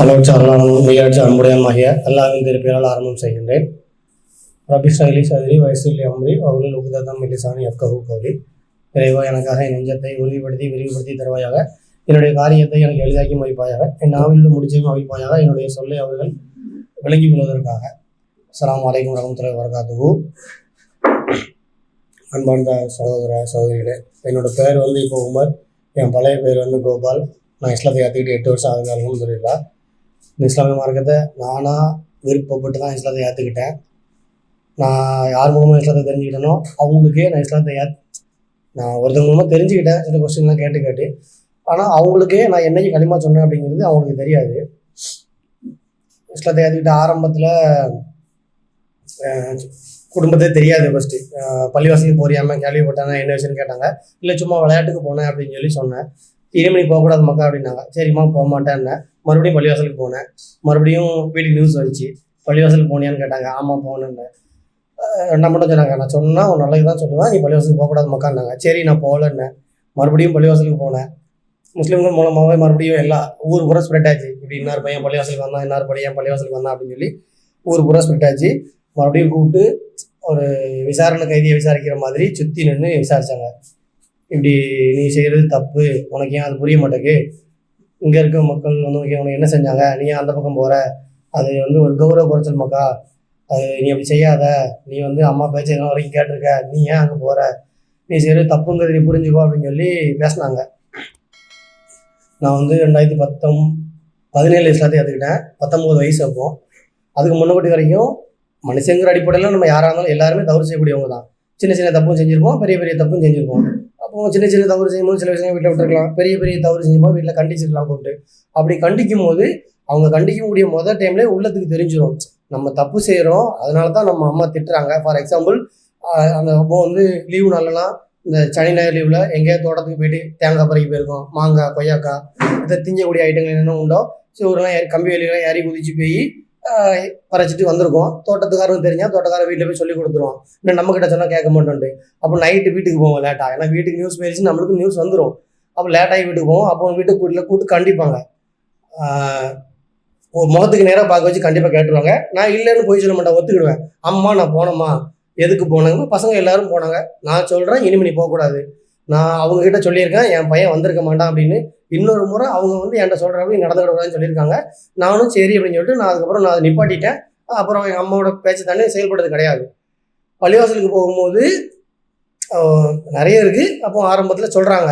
அளவற்ற அருளாளனும் உயரற்ற அன்புடையமாகிய அல்லாவின் திருப்பியால் ஆரம்பம் செய்கின்றேன். ரபி சைலி சதுரி வயசுலி அம்ரி அவர்கள் உகுதம் மில்லிசானி எஃப்கஹு கௌலி. இறைவா எனக்காக என் நெஞ்சத்தை உறுதிப்படுத்தி விரிவுபடுத்தி தருவாயாக. என்னுடைய காரியத்தை எனக்கு எளிதாக்கி மதிப்பாயாக. என் நாவில் முடிச்சையும் அவிழ்ப்பாயாக என்னுடைய சொல்லை அவர்கள் விளங்கிக் கொள்வதற்காக. சலாம் அலைக்கும் வரமத்துல்லாஹி வரகாத்துஹு அன்பார்ந்த சகோதர சகோதரிகளே என்னோட பேர் வந்து இப்போ உமர். என் பழைய பேர் வந்து கோபால். நான் இஸ்லாத்தை ஏற்றுக்கிட்டு எட்டு வருஷம் ஆகுது அலமதுல்லா இந்த இஸ்லாமிய மார்க்கத்தை நானாக விருப்பப்பட்டு தான் இஸ்லாத்தை ஏற்றுக்கிட்டேன் நான் யார் மூலமாக இஸ்லாத்தை தெரிஞ்சுக்கிட்டேனோ அவங்களுக்கே நான் இஸ்லாத்தை ஏத் நான் ஒருத்தங்க மூலமாக தெரிஞ்சுக்கிட்டேன். சில கொஸ்டின்லாம் கேட்டு கேட்டு. ஆனால் அவங்களுக்கே நான் என்னைக்கு களிமா சொன்னேன் அப்படிங்கிறது அவங்களுக்கு தெரியாது. இஸ்லாத்தை ஏற்றுக்கிட்ட ஆரம்பத்தில் குடும்பத்தே தெரியாது ஃபஸ்ட்டு பள்ளிவாசலுக்கு போறியாமல் கேள்விப்பட்டாங்க என்ன விஷயம்னு கேட்டாங்க. இல்லை சும்மா விளையாட்டுக்கு போனேன் அப்படின்னு சொல்லி சொன்னேன். இனிமணி போகக்கூடாது மக்கா அப்படின்னாங்க. சரிம்மா போக மாட்டேன்னு மறுபடியும் பள்ளிவாசலுக்கு போனேன். மறுபடியும் வீட்டுக்கு நியூஸ் வந்துச்சு. பள்ளிவாசலுக்கு போனியான்னு கேட்டாங்க. ஆமாம் போனேன்னு என்ன மட்டும் சொன்னாங்க நான் சொன்னால் உன் நல்லது தான் சொல்லுவேன். நீ பள்ளிவாசலுக்கு போகக்கூடாது மக்கான்னாங்க சரி நான் போகலன்னு. மறுபடியும் பள்ளிவாசலுக்கு போனேன். முஸ்லீம்கள் மூலமாகவே மறுபடியும் எல்லா ஊர் பூரா ஸ்ப்ரெட் ஆச்சு. இப்படி இன்னார் பையன் பள்ளிவாசலுக்கு வந்தான் இன்னார் பையன் பள்ளிவாசலுக்கு வந்தான் அப்படின்னு சொல்லி ஊர் பூரா ஸ்ப்ரெட் ஆச்சு. மறுபடியும் கூப்பிட்டு ஒரு விசாரணை கைதியை விசாரிக்கிற மாதிரி சுற்றி நின்று விசாரித்தாங்க இப்படி நீ செய்கிறது தப்பு. உனக்கு ஏன் அது புரிய மாட்டேங்கு இங்கே இருக்க மக்கள் வந்து உனக்கு உனக்கு என்ன செஞ்சாங்க? நீ ஏன் அந்த பக்கம் போகிற அது வந்து ஒரு கௌரவ குறைச்சல் மக்கா. அது நீ அப்படி செய்யாத. நீ வந்து அம்மா பேச்ச என்ன வரைக்கும் கேட்டிருக்க. நீ ஏன் அங்கே போகிற நீ செய்கிறது தப்புங்கிறது நீ புரிஞ்சுக்கோ அப்படின்னு சொல்லி பேசினாங்க. நான் வந்து ரெண்டாயிரத்தி பத்தொம் பதினேழு இஸ்லாத்தை ஏற்றுக்கிட்டேன் பத்தொம்போது வயசு அப்போ. அதுக்கு முன்னக்கூட்டி வரைக்கும் மனுஷங்கிற அடிப்படையில் நம்ம யாராக இருந்தாலும் எல்லாருமே தவறு செய்யக்கூடியவங்க தான். சின்ன சின்ன தப்பும் செஞ்சுருப்போம். பெரிய பெரிய தப்பும் செஞ்சுருப்போம். அப்போ சின்ன சின்ன தவறு செய்யும்போது சில விஷயங்கள் வீட்டில் விட்டுருக்கலாம். பெரிய பெரிய தவறு செய்யும்போது வீட்டில் கண்டிச்சிருக்கலாம் கூப்பிட்டு. அப்படி கண்டிக்கும் போது அவங்க கண்டிக்கக்கூடிய முதல் டைம்லேயே உள்ளத்துக்கு தெரிஞ்சிடும் நம்ம தப்பு செய்கிறோம் அதனால தான் நம்ம அம்மா திட்டுறாங்க. ஃபார் எக்ஸாம்பிள் அந்த அப்போ வந்து லீவு நாளெல்லாம் இந்த சனி ஞாயிறு லீவில் எங்கேயாவது தோட்டத்துக்கு போயிட்டு தேங்காய் பறிக்க போயிருக்கோம் மாங்காய் கொய்யாக்காய் இதை திங்கக்கூடிய ஐட்டங்கள் என்னென்ன உண்டோ சோறுலாம் ஏறி கம்பி வேலையெல்லாம் ஏறி குதிச்சு போய் பறைச்சிட்டு வந்திருக்கோம். தோட்டத்துக்காரன் தெரிஞ்சால் தோட்டக்காரன் வீட்டில் போய் சொல்லி கொடுத்துருவோம் இன்னும் நம்ம கிட்ட சொன்னால் கேட்க மாட்டோன்ட்டு. அப்போ நைட்டு வீட்டுக்கு போவோம் லேட்டாக ஏன்னா வீட்டுக்கு நியூஸ் போயிடுச்சு நம்மளுக்கு நியூஸ் வந்துடும் அப்போ லேட்டாகி வீட்டுக்கு போவோம். அப்போ வீட்டுக்கு கூட்டில் கூப்பிட்டு கண்டிப்பாங்க. ஒரு முகத்துக்கு நேராக பார்க்க வச்சு கண்டிப்பாக கேட்டுருவாங்க. நான் இல்லைன்னு போய் சொல்ல மாட்டேன் ஒத்துக்கிடுவேன். அம்மா நான் போனோம்மா. எதுக்கு போனாங்க பசங்க எல்லாரும் போனாங்க. நான் சொல்கிறேன் இனிமே நீ போகக்கூடாது. நான் அவங்க கிட்ட சொல்லியிருக்கேன் என் பையன் வந்திருக்க மாட்டான் அப்படின்னு. இன்னொரு முறை அவங்க வந்து என்கிட்ட சொல்கிற அப்படி நடந்துக்கூடாதுன்னு சொல்லியிருக்காங்க. நானும் சரி அப்படின்னு சொல்லிட்டு நான் அதுக்கப்புறம் நான் அதை நிப்பாட்டிட்டேன். அப்புறம் எங்கள் அம்மாவோட பேச்சு தானே செயல்படுறது கிடையாது. பள்ளிவாசலுக்கு போகும்போது நிறைய இருக்குது அப்போ ஆரம்பத்தில் சொல்கிறாங்க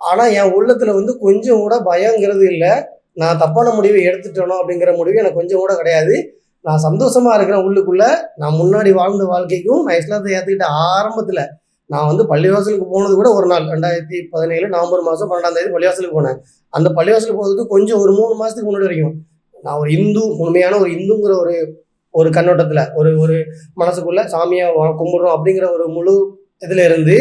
ஆனால் என் உள்ளத்தில் வந்து கொஞ்சம் கூட பயங்கிறது இல்லை. நான் தப்பான முடிவை எடுத்துட்டேனோ அப்படிங்கிற முடிவு எனக்கு கொஞ்சம் கூட கிடையாது. நான் சந்தோஷமாக இருக்கிறேன் உள்ளுக்குள்ளே. நான் முன்னாடி வாழ்ந்த வாழ்க்கைக்கும் நான் இஸ்லாத்தை ஏற்றுக்கிட்ட ஆரம்பத்தில் நான் வந்து பள்ளிவாசலுக்கு போனது கூட ஒரு நாள் ரெண்டாயிரத்தி பதினேழு நவம்பர் மாதம் பன்னெண்டாம் தேதி பள்ளிவாசலுக்கு போனேன். அந்த பள்ளிவாசலுக்கு போகிறதுக்கு கொஞ்சம் ஒரு மூணு மாதத்துக்கு முன்னாடி வரைக்கும் நான் ஒரு இந்து உண்மையான ஒரு இந்துங்கிற ஒரு ஒரு கண்ணோட்டத்தில் ஒரு ஒரு மனசுக்குள்ளே சாமியை கும்பிடுறோம் அப்படிங்கிற ஒரு முழு இதில் இருந்து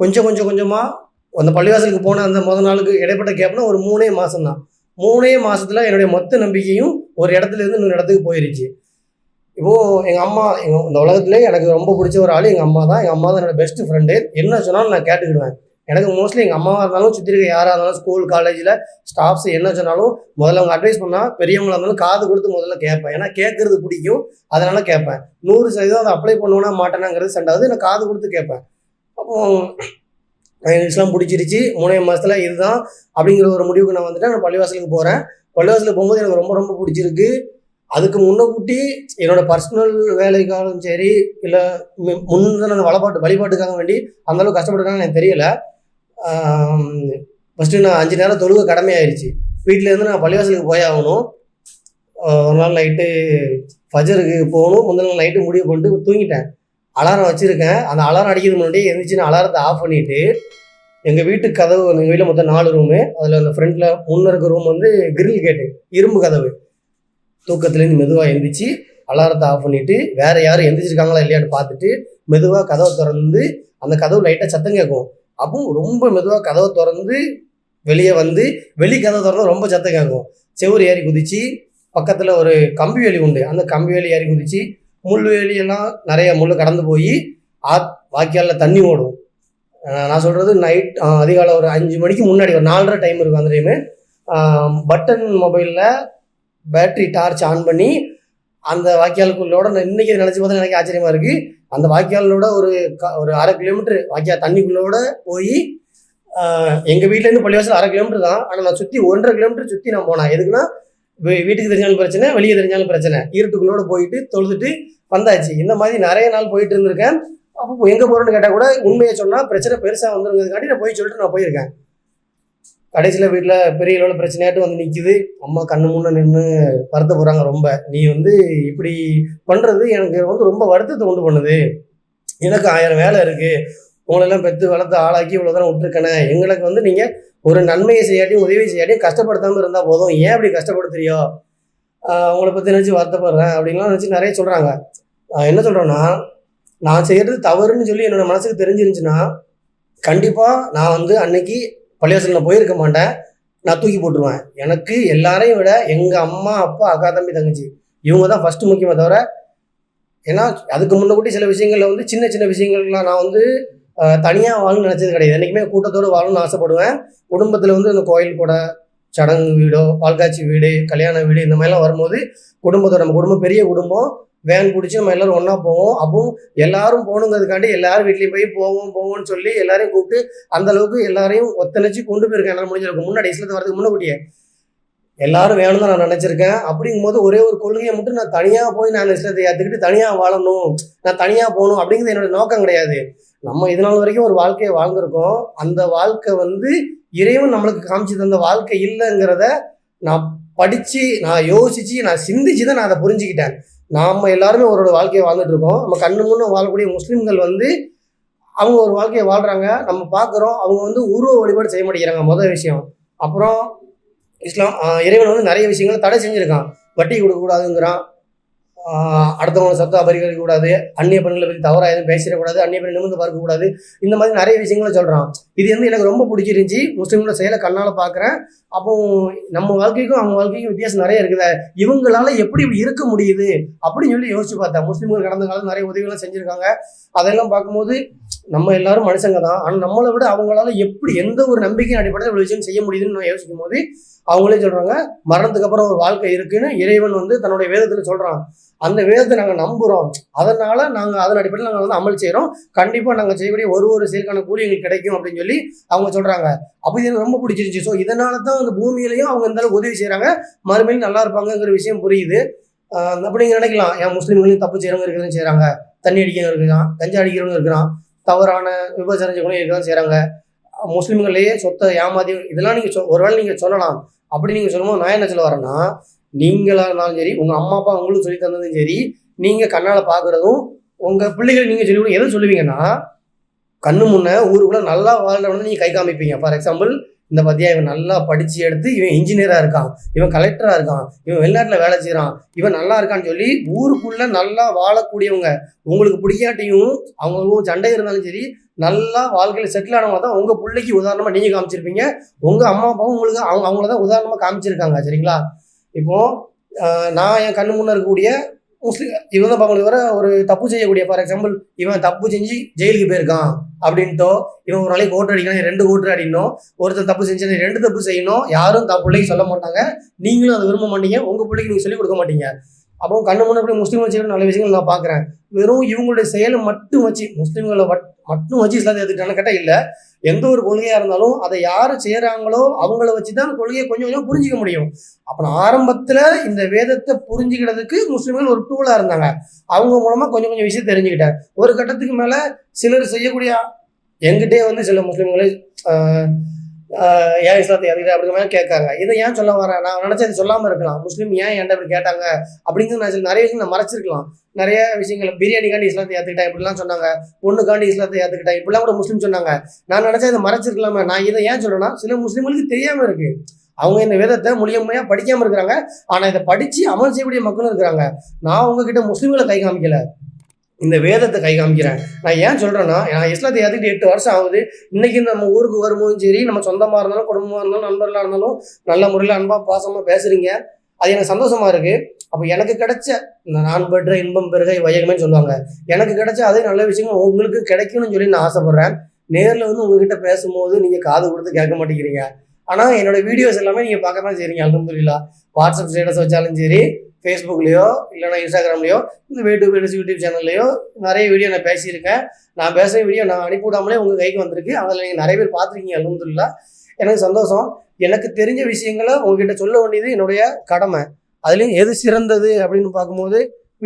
கொஞ்சம் கொஞ்சம் கொஞ்சமாக அந்த பள்ளிவாசலுக்கு போன அந்த முத நாளுக்கு இடைப்பட்ட கேப்னா ஒரு மூணே மாதம் தான் மூணே மாதத்தில் என்னுடைய மொத்த நம்பிக்கையும் ஒரு இடத்துல இருந்து இன்னொரு இடத்துக்கு போயிருச்சு. இப்போ எங்க அம்மா எங்கள் இந்த உலகத்துல எனக்கு ரொம்ப பிடிச்ச ஒரு ஆள் எங்க அம்மா தான். எங்க அம்மா தான் என்னோட பெஸ்ட் ஃப்ரெண்டு என்ன சொன்னாலும் நான் கேட்டுக்கிடுவேன். எனக்கு மோஸ்ட்லி எங்க அம்மாவாக இருந்தாலும் சுற்றி இருக்க யாரா இருந்தாலும் ஸ்கூல் காலேஜில் ஸ்டாஃப்ஸ் என்ன சொன்னாலும் முதல்ல அவங்க அட்வைஸ் பண்ணா பெரியவங்களா இருந்தாலும் காது கொடுத்து முதல்ல கேட்பேன். ஏன்னா கேட்கறது பிடிக்கும். அதனால கேட்பேன். நூறு சதவீதம் அதை அப்ளை பண்ணுவேன்னா மாட்டேனாங்கிறது சண்டாவது நான் காது கொடுத்து கேட்பேன். அப்போ இங்கிலீஷ்லாம் பிடிச்சிருச்சு. மூணே மாதத்தில் இதுதான் அப்படிங்கிற ஒரு முடிவுக்கு நான் வந்துட்டேன். நான் பள்ளிவாசலுக்கு போகிறேன் பள்ளிவாசலுக்கு போகும்போது எனக்கு ரொம்ப ரொம்ப பிடிச்சிருக்கு. அதுக்கு முன்னக்கூட்டி என்னோட பர்சனல் வேலைக்காலும் சரி இல்லை முன்தின வழிபாட்டு வழிபாட்டுக்காக வேண்டி அந்தளவுக்கு கஷ்டப்பட்டுருக்காங்க எனக்கு தெரியல. ஃபஸ்ட்டு நான் அஞ்சு நேரம் தொழுக கடமையாயிருச்சு. வீட்டிலேருந்து நான் பள்ளிவாசலுக்கு போய் ஆகணும். ஒரு நாள் நைட்டு ஃபஜருக்கு போகணும். முந்தின நாள் நைட்டு முடிவு பண்ணிட்டு தூங்கிட்டேன். அலாரம் வச்சுருக்கேன். அந்த அலாரம் அடிக்கிறது முன்னாடி எழுந்திரிச்சு நான் அலாரத்தை ஆஃப் பண்ணிவிட்டு எங்கள் வீட்டு கதவு எங்கள் வீட்டில் மொத்தம் நாலு ரூமு அதில் அந்த ஃப்ரண்ட்டில் முன்னே இருக்க ரூம் வந்து கிரில் கேட்டு இரும்பு கதவு. தூக்கத்துலேருந்து மெதுவாக எழுந்திரிச்சு அலாரத்தை ஆஃப் பண்ணிவிட்டு வேறு யாரும் எந்திரிச்சிருக்காங்களா இல்லையான்னு பார்த்துட்டு மெதுவாக கதவை திறந்து அந்த கதவு லைட்டாக சத்தம் கேட்கும். அப்பவும் ரொம்ப மெதுவாக கதவை திறந்து வெளியே வந்து வெளி கதவை திறந்து ரொம்ப சத்தம் கேட்கும். செவரு ஏறி குதிச்சு பக்கத்தில் ஒரு கம்பி வேலி உண்டு. அந்த கம்பி வேலி ஏறி குதிச்சு முள் வேலியெல்லாம் நிறைய முள் கடந்து போய் ஆ வாய்க்காலில் தண்ணி ஓடும். நான் சொல்கிறது நைட் அதிகாலை ஒரு அஞ்சு மணிக்கு முன்னாடி ஒரு நாலரை டைம் இருக்கும் அந்த டைமு பட்டன் மொபைலில் பேட்டரி டார்ச் ஆன் பண்ணி அந்த வாய்க்காலுக்குள்ளோட நான் இன்றைக்கி நினச்சி பார்த்தா எனக்கு ஆச்சரியமா இருக்குது அந்த வாய்க்காலோட ஒரு க- ஒரு அரை கிலோமீட்டர் வாய்க்கால் தண்ணிக்குள்ளோட போய் எங்கள் வீட்டிலேருந்து பள்ளிவாசல் அரை கிலோமீட்டர் தான். ஆனால் நான் சுற்றி ஒன்றரை கிலோமீட்டர் சுற்றி நான் போனேன். எதுக்குன்னா வீட்டுக்கு தெரிஞ்சாலும் பிரச்சனை வெளியே தெரிஞ்சாலும் பிரச்சனை. இருட்டுக்குள்ளோட போயிட்டு தொழுதுட்டு வந்தாச்சு. இந்த மாதிரி நிறைய நாள் போயிட்டு இருந்திருக்கேன். அப்போ எங்கே போகிறேன்னு கேட்டால் கூட உண்மையை சொன்னால் பிரச்சனை பெருசாக வந்துருங்கிறதுக்காண்டி நான் போய் சொல்லிட்டு நான் போயிருக்கேன். கடைசியில் வீட்டில் பெரிய அளவில் பிரச்சனையாட்டு வந்து நிற்கிது அம்மா கண்ணு முன்னே நின்று வருத்த போகிறாங்க ரொம்ப. நீ வந்து இப்படி பண்ணுறது எனக்கு வந்து ரொம்ப வருத்தத்தை உண்டு பண்ணுது. எனக்கு ஆயிரம் வேலை இருக்குது உங்களெல்லாம் பெற்று வளர்த்து ஆளாக்கி இவ்வளோ தூரம் விட்டுருக்கனே. எங்களுக்கு வந்து நீங்கள் ஒரு நன்மையை செய்யாட்டியும் உதவி செய்யாட்டியும் கஷ்டப்படுத்தாமல் இருந்தால் போதும். ஏன் அப்படி கஷ்டப்படுத்துறியோ? உங்களை பற்றி நினச்சி வருத்தப்படுறேன் அப்படின்லாம் நினச்சி நிறைய சொல்கிறாங்க நான் என்ன சொல்கிறேன்னா நான் செய்கிறது தவறுன்னு சொல்லி என்னோடய மனசுக்கு தெரிஞ்சிருந்துச்சுன்னா கண்டிப்பாக நான் வந்து அன்னைக்கு பள்ளிவாசலில் போயிருக்க மாட்டேன். நான் தூக்கி போட்டுருவேன். எனக்கு எல்லாரையும் விட எங்கள் அம்மா அப்பா அக்கா தம்பி தங்கச்சி இவங்க தான் ஃபஸ்ட்டு முக்கியமே தவிர ஏன்னா அதுக்கு முன்னக்கூட்டி சில விஷயங்களில் வந்து சின்ன சின்ன விஷயங்கள்லாம் நான் வந்து தனியாக வாழணும்னு நினச்சது கிடையாது. என்றைக்குமே கூட்டத்தோடு வாழணும்னு ஆசைப்படுவேன். குடும்பத்தில் வந்து இந்த கோயில் கூட சடங்கு வீடோ பால்காட்சி வீடு கல்யாண வீடு இந்த மாதிரிலாம் வரும்போது குடும்பத்தோட நம்ம குடும்பம் பெரிய குடும்பம். வேன் பிடிச்சி நம்ம எல்லாரும் ஒன்றா போவோம். அப்பவும் எல்லாரும் போகணுங்கிறதுக்காண்டி எல்லாரும் வீட்லேயும் போய் போவோம் போவோம்னு சொல்லி எல்லாரையும் கூப்பிட்டு அந்த அளவுக்கு எல்லாரையும் ஒத்தணைச்சு கொண்டு போயிருக்கேன். என்னால் முடிஞ்சிருக்கும் முன்னாடி இஸ்லத்து வரதுக்கு முன்னக்கூட்டியே எல்லாரும் வேணும் தான் நான் நினச்சிருக்கேன். அப்படிங்கும்போது ஒரே ஒரு கொள்கையை மட்டும் நான் தனியாக போய் நான் இஸ்லத்தை ஏற்றுக்கிட்டு தனியாக வாழணும். நான் தனியாக போகணும் அப்படிங்கிறது என்னோட நோக்கம் கிடையாது. நம்ம இதனால் வரைக்கும் ஒரு வாழ்க்கையை வாழ்ந்திருக்கோம். அந்த வாழ்க்கை வந்து இறைவன் நம்மளுக்கு காமிச்சு தந்த வாழ்க்கை இல்லைங்கிறத நான் படித்து நான் யோசித்து நான் சிந்திச்சு தான் நான் அதை புரிஞ்சுக்கிட்டேன். நாம் எல்லாருமே ஒரு வாழ்க்கையை வாழ்ந்துட்டு இருக்கோம். நம்ம கண்ணு முன்னே வாழக்கூடிய முஸ்லீம்கள் வந்து அவங்க ஒரு வாழ்க்கையை வாழ்கிறாங்க நம்ம பார்க்குறோம் அவங்க வந்து உருவ வழிபாடு செய்ய மாட்டேங்கிறாங்க முதல் விஷயம். அப்புறம் இஸ்லாம் இறைவன் வந்து நிறைய விஷயங்களை தடை செஞ்சுருக்கான். வட்டி கொடுக்கக்கூடாதுங்கிறான். அடுத்தவங்களை சத்தம் அபரிகரிக்க கூடாது அந்நிய பெண்களை பற்றி தவறாக எதுவும் பேசிடக்கூடாது. அந்நிய பெண் நிமிர்ந்து பார்க்கக்கூடாது. இந்த மாதிரி நிறைய விஷயங்களை சொல்கிறான் இது வந்து எனக்கு ரொம்ப பிடிச்சிருந்துச்சி. முஸ்லீம்களோட செயலை கண்ணால் பார்க்குறேன் அப்போ நம்ம வாழ்க்கைக்கும் அவங்க வாழ்க்கைக்கும் வித்தியாசம் நிறைய இருக்குது. இவங்களால எப்படி இப்படி இருக்க முடியுது? அப்படின்னு சொல்லி யோசிச்சு பார்த்தேன். முஸ்லீம்கள் கடந்த காலத்தில் நிறைய உதவிகள்லாம் செஞ்சுருக்காங்க. அதெல்லாம் பார்க்கும்போது நம்ம எல்லாரும் மனுஷங்க தான். ஆனால் நம்மளை விட அவங்களால எப்படி எந்த ஒரு நம்பிக்கையின் அடிப்படையில் இவ்வளோ விஷயம் செய்ய முடியுதுன்னு நான் யோசிக்கும் போது அவங்களே சொல்கிறாங்க மரணத்துக்கு அப்புறம் ஒரு வாழ்க்கை இருக்குன்னு இறைவன் வந்து தன்னுடைய வேதத்தில் சொல்கிறான் அந்த வேதத்தை நாங்கள் நம்புகிறோம் அதனால் நாங்கள் அதன் அடிப்படையில் நாங்கள் வந்து அமல் செய்கிறோம் கண்டிப்பாக நாங்கள் செய்யக்கூடிய ஒரு ஒரு செயலுக்கான கூலி எங்களுக்கு கிடைக்கும் அப்படின்னு சொல்லி சொல்லி அவங்க சொல்கிறாங்க அப்போ இது எனக்கு ரொம்ப பிடிச்சிருந்துச்சி. ஸோ இதனால தான் அந்த பூமியிலையும் அவங்க இந்த அளவுக்கு உதவி செய்கிறாங்க மறுமையிலும் நல்லா இருப்பாங்கங்கிற விஷயம் புரியுது. ஆஹ் அப்படி நீங்கள் நினைக்கலாம். ஏன் முஸ்லீம்களையும் தப்பு செய்கிறவங்க இருக்கிறது செய்கிறாங்க தண்ணி அடிக்கிறவங்க இருக்கிறான் கஞ்சா அடிக்கிறவங்க இருக்கிறான் தவறான விபச்சாரம் செய்யக்கூடிய இருக்கிறதான் செய்கிறாங்க முஸ்லீம்களையே சொத்தை ஏமாதி இதெல்லாம் நீங்கள் சொ ஒருவேளை நீங்கள் சொல்லலாம். அப்படி நீங்கள் சொல்லும்போது நான் என்ன சொல்ல வரேன்னா நீங்களாக இருந்தாலும் சரி உங்கள் அம்மா அப்பா உங்களுக்கு சொல்லி தந்ததும் சரி நீங்கள் கண்ணால் பார்க்குறதும் உங்கள் பிள்ளைகள் நீங்கள் சொல்லி எதுவும் சொல்லுவீங்கன்னா கண்ணு முன்னே ஊருக்குள்ளே நல்லா வாழ்றவனு நீங்கள் கை காமிப்பீங்க. ஃபார் எக்ஸாம்பிள் இந்த பத்தியா இவன் நல்லா படித்து எடுத்து இவன் இன்ஜினியராக இருக்கான். இவன் கலெக்டராக இருக்கான். இவன் வெளிநாட்டில் வேலை செய்கிறான் இவன் நல்லா இருக்கான்னு சொல்லி ஊருக்குள்ளே நல்லா வாழக்கூடியவங்க உங்களுக்கு பிடிக்காட்டியும் அவங்களுக்கும் சண்டை இருந்தாலும் சரி நல்லா வாழ்க்கையில் செட்டில் ஆனவங்க தான் உங்கள் பிள்ளைக்கு உதாரணமாக நீங்கள் காமிச்சிருப்பீங்க. உங்கள் அம்மா அப்பாவும் உங்களுக்கு அவங்க அவங்கள தான் உதாரணமாக காமிச்சிருக்காங்க. சரிங்களா? இப்போது நான் என் கண்ணு முன்னே இருக்கக்கூடிய முஸ்லீம் இவன் தான் பார்க்கணும் வர ஒரு தப்பு செய்யக்கூடிய ஃபார் எக்ஸாம்பிள் இவன் தப்பு செஞ்சு ஜெயிலுக்கு போயிருக்கான் அப்படின்ட்டோ இவன் ஒரு நாளைக்கு ஓட்டு அடிக்கணும் ரெண்டு ஓட்டு அடிக்கணும் ஒருத்தர் தப்பு செஞ்சு ரெண்டு தப்பு செய்யணும் யாரும் தப்பு பிள்ளைக்கு சொல்ல மாட்டாங்க. நீங்களும் அதை விரும்ப மாட்டீங்க உங்கள் பிள்ளைக்கு நீங்கள் சொல்லிக் கொடுக்க மாட்டீங்க. அப்போ கண்ணு முன்னாடி முஸ்லீம் வச்சு நல்ல விஷயங்கள் நான் பார்க்குறேன். வெறும் இவங்களுடைய செயலை மட்டும் வச்சு முஸ்லீம்களை மட்டும் வச்சு இஸ்லாத்தை எடுத்துக்கிட்டான்னு கேட்டால் இல்லை. எந்த ஒரு கொள்கையாக இருந்தாலும் அதை யார் செய்கிறாங்களோ அவங்கள வச்சு தான் அந்த கொள்கையை கொஞ்சம் கொஞ்சம் புரிஞ்சிக்க முடியும். அப்போ நான் ஆரம்பத்தில் இந்த வேதத்தை புரிஞ்சுக்கிறதுக்கு முஸ்லீம்கள் ஒரு டூலாக இருந்தாங்க. அவங்க மூலமாக கொஞ்சம் கொஞ்சம் விஷயம் தெரிஞ்சுக்கிட்டேன். ஒரு கட்டத்துக்கு மேலே சிலர் செய்யக்கூடிய எங்கிட்டே வந்து சில முஸ்லீம்களே ஆஹ், ஏன் இஸ்லாத்தை அறிகிற அப்படிங்கிற மாதிரி கேட்காங்க. இதை ஏன் சொல்ல வரேன்? நான் நினச்சது சொல்லாமல் இருக்கலாம். முஸ்லீம் ஏன் என்கிட்ட இப்படி கேட்டாங்க? அப்படிங்கிறது நான் சொல்லி நிறைய விஷயம் நான் மறைச்சிருக்கலாம். நிறைய விஷயங்கள் பிரியாணிக்காண்டி இஸ்லாத்தை ஏற்றுக்கிட்டேன் இப்படிலாம் சொன்னாங்க. பொண்ணுக்காண்டி இஸ்லாத்தை ஏற்றுக்கிட்டேன் இப்படிலாம் கூட முஸ்லீம் சொன்னாங்க. நான் நினச்சா இதை மறைச்சிருக்கலாமே. நான் இதை ஏன் சொல்கிறேன்னா சில முஸ்லீம்களுக்கு தெரியாமல் இருக்கு. அவங்க இந்த வேதத்தை முழுமையாக படிக்காமல் இருக்கிறாங்க. ஆனால் இதை படித்து அமல் செய்யக்கூடிய மக்களும் இருக்கிறாங்க. நான் உங்ககிட்ட முஸ்லீம்களை கை காமிக்கல. இந்த வேதத்தை கை காமிக்கிறேன் நான் ஏன் சொல்கிறேன்னா நான் இஸ்லாத்தை ஏற்றுக்கிட்டு எட்டு வருஷம் ஆகுது. இன்றைக்கி நம்ம ஊருக்கு வரும்போதும் சரி நம்ம சொந்தமாக இருந்தாலும் குடும்பமாக இருந்தாலும் நண்பர்களாக இருந்தாலும் நல்ல முறையில் அன்பாக பாசமாக பேசுகிறீங்க அது எனக்கு சந்தோஷமாக இருக்குது அப்போ எனக்கு கிடைச்ச இந்த நான் பெற்ற இன்பம் பெருகை வையகமே சொல்லுவாங்க. எனக்கு கிடைச்ச அதே நல்ல விஷயங்கள் உங்களுக்கு கிடைக்கணும்னு சொல்லி நான் ஆசைப்பட்றேன். நேரில் வந்து உங்ககிட்ட பேசும்போது நீங்கள் காது கொடுத்து கேட்க மாட்டேங்கிறீங்க. ஆனால் என்னோட வீடியோஸ் எல்லாமே நீங்கள் பார்க்க தான் செய்றீங்க அல்ஹம்துலில்லாஹ். வாட்ஸ்அப் ஸ்டேட்டஸ் வச்சாலும் சரி ஃபேஸ்புக்லேயோ இல்லைன்னா இன்ஸ்டாகிராம்லேயோ இந்த வேட்டு வீடு யூடியூப் சேனல்லையோ நிறைய வீடியோ நான் பேசியிருக்கேன். நான் பேசுகிற வீடியோ நான் அனுப்பி விடாமலே உங்கள் கைக்கு வந்திருக்கு. அதில் நீங்கள் நிறைய பேர் பார்த்துருக்கீங்க அலமதுல்லா எனக்கு சந்தோஷம். எனக்கு தெரிஞ்ச விஷயங்களை உங்ககிட்ட சொல்ல வேண்டியது என்னுடைய கடமை. அதுலேயும் எது சிறந்தது அப்படின்னு பார்க்கும்போது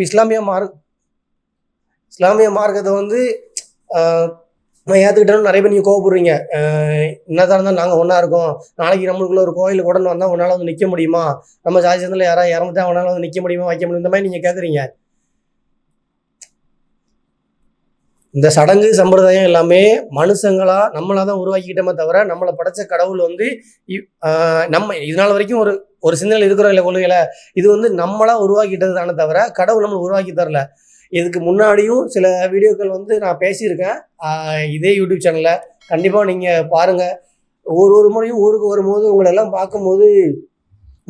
இஸ்லாமிய மார்க் இஸ்லாமிய மார்க்கத்தை வந்து நான் ஏற்றுக்கிட்டேன்னு நிறைய பேர் நீங்கள் கோவப்படுறீங்க. என்ன என்னதான் இருந்தால் நாங்கள் ஒன்றா இருக்கோம். நாளைக்கு நம்மளுக்குள்ள ஒரு கோயிலுக்கு உடனே வந்தால் உன்னால் வந்து நிற்க முடியுமா? நம்ம ஜாதி சேர்ந்தில் யாராவது இறந்துட்டா அவனால் வந்து நிற்க முடியுமா? வைக்க முடியும்? இந்த மாதிரி நீங்கள் கேட்குறீங்க இந்த சடங்கு சம்பிரதாயம் எல்லாமே மனுஷங்களா நம்மளா தான் உருவாக்கிக்கிட்டோமே தவிர நம்மளை படைச்ச கடவுள் வந்து நம்ம இதனால் வரைக்கும் ஒரு ஒரு சிந்தனை இருக்கிறோம் இல்லை கொள்கையில? இது வந்து நம்மளா உருவாக்கிட்டது தானே தவிர கடவுள் நம்மளை உருவாக்கி தரல. இதுக்கு முன்னாடியும் சில வீடியோக்கள் வந்து நான் பேசியிருக்கேன். இதே யூடியூப் சேனலில். கண்டிப்பாக நீங்கள் பாருங்கள் ஒரு ஒரு முறையும் ஊருக்கு வரும்போது உங்களெல்லாம் பார்க்கும்போது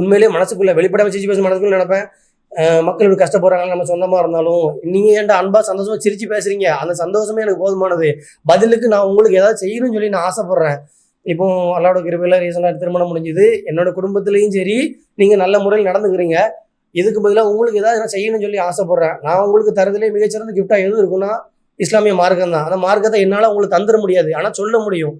உண்மையிலேயே மனசுக்குள்ள வெளிப்படாமல் சிரிச்சு பேச மனசுக்குள்ள நினைப்பேன். மக்கள் இப்படி கஷ்டப்படுறாங்க நம்ம சொந்தமாக இருந்தாலும் நீங்கள் ஏன்டா அன்பா சந்தோஷமாக சிரிச்சு பேசுகிறீங்க அந்த சந்தோஷமே எனக்கு போதுமானது. பதிலுக்கு நான் உங்களுக்கு ஏதாவது செய்யணும்னு சொல்லி நான் ஆசைப்படுறேன். இப்போ அல்லாவோட கிருபையில் ரீசெண்டாக திருமணம் முடிஞ்சுது. என்னோட குடும்பத்துலேயும் சரி நீங்கள் நல்ல முறையில் நடந்துக்கிறீங்க. இதுக்கு பதிலாக உங்களுக்கு ஏதாவது நான் செய்யணும்னு சொல்லி ஆசைப்படுறேன். நான் உங்களுக்கு தரதுலேயே மிகச்சிறந்த கிஃப்டாக எது இருக்குன்னா இஸ்லாமிய மார்க்கம் தான். அந்த மார்க்கத்தை என்னால் உங்களுக்கு தந்துட முடியாது. ஆனால் சொல்ல முடியும்.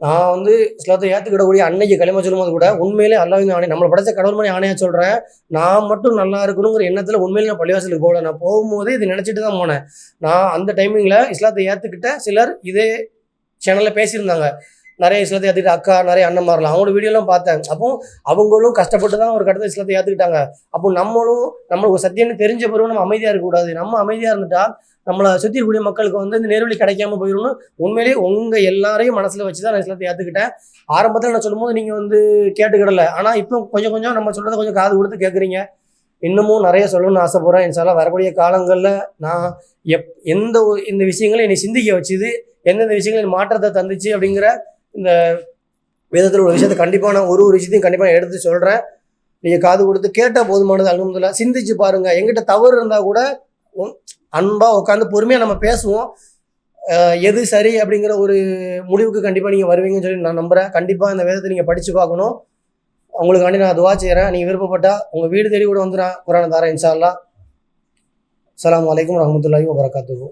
நான் வந்து இஸ்லாத்தை ஏற்றுக்கிடக்கூடிய அன்னைக்கு களிமா சொல்லும்போது கூட உண்மையிலே அல்லாவின் ஆணை நம்மளை படைச்ச கடவுள் மணி ஆணையாக சொல்கிறேன் நான் மட்டும் நல்லா இருக்கணுங்கிற எண்ணத்தில் உண்மையிலே நான் பள்ளிவாசலுக்கு போகல. நான் போகும்போதே இது நினச்சிட்டு தான் போனேன். நான் அந்த டைமிங்கில் இஸ்லாத்தை ஏற்றுக்கிட்ட சிலர் இதே சேனலில் பேசியிருந்தாங்க. நிறைய இஸ்லத்தை ஏற்றுக்கிட்ட அக்கா நிறைய அண்ணன்மாரெலாம் அவங்களோட வீடியோலாம் பார்த்தேன். அப்போ அவங்களும் கஷ்டப்பட்டு தான் ஒரு கட்டத்தை இஸ்லத்தை ஏற்றுக்கிட்டாங்க அப்போ நம்மளும் நம்மளுக்கு ஒரு சத்தியம்னு தெரிஞ்ச பிறகு நம்ம அமைதியாக இருக்கக்கூடாது. நம்ம அமைதியாக இருந்துட்டா நம்மளை சுற்றி இருக்கக்கூடிய மக்களுக்கு வந்து இந்த நேர்வழி கிடைக்காம போயிடும்னு உண்மையிலேயே உங்கள் எல்லாரையும் மனசில் வச்சு தான் நான் இஸ்லாத்தை ஏற்றுக்கிட்டேன் ஆரம்பத்தில் நான் சொல்லும்போது நீங்கள் வந்து கேட்டுக்கிடல. ஆனால் இப்போ கொஞ்சம் கொஞ்சம் நம்ம சொல்கிறத கொஞ்சம் காது கொடுத்து கேட்குறீங்க இன்னமும் நிறைய சொல்லணும்னு ஆசைப்பட்றேன். இன்ஷால்லா வரக்கூடிய காலங்களில் நான் எப் எந்த ஒரு- இந்த விஷயங்களை என்னை சிந்திக்க வச்சுது எந்தெந்த விஷயங்கள் மாற்றத்தை தந்துச்சு அப்படிங்கிற இந்த வேதத்தில் உள்ள விஷயத்தை கண்டிப்பாக நான் ஒரு ஒரு விஷயத்தையும் கண்டிப்பாக எடுத்து சொல்கிறேன் நீங்கள் காது கொடுத்து கேட்டால் போதுமானது அல்ஹம்துலில்லா சிந்திச்சு பாருங்கள் எங்கிட்ட தவறு இருந்தால் கூட அன்பாக உட்காந்து பொறுமையாக நம்ம பேசுவோம். எது சரி அப்படிங்கிற ஒரு முடிவுக்கு கண்டிப்பாக நீங்கள் வருவீங்கன்னு சொல்லி நான் நம்புகிறேன் கண்டிப்பாக இந்த வேதத்தை நீங்கள் படித்து பார்க்கணும். உங்களுக்காண்டி நான் துவா செய்கிறேன் நீங்கள் விருப்பப்பட்டால் உங்கள் வீடு தேடி கூட வந்து நான் குரான தாரேன் இன்ஷா அல்லா அலாம் வலைக்கம் வரஹ்மத்துல்லாஹி வபரகாத்துஹு.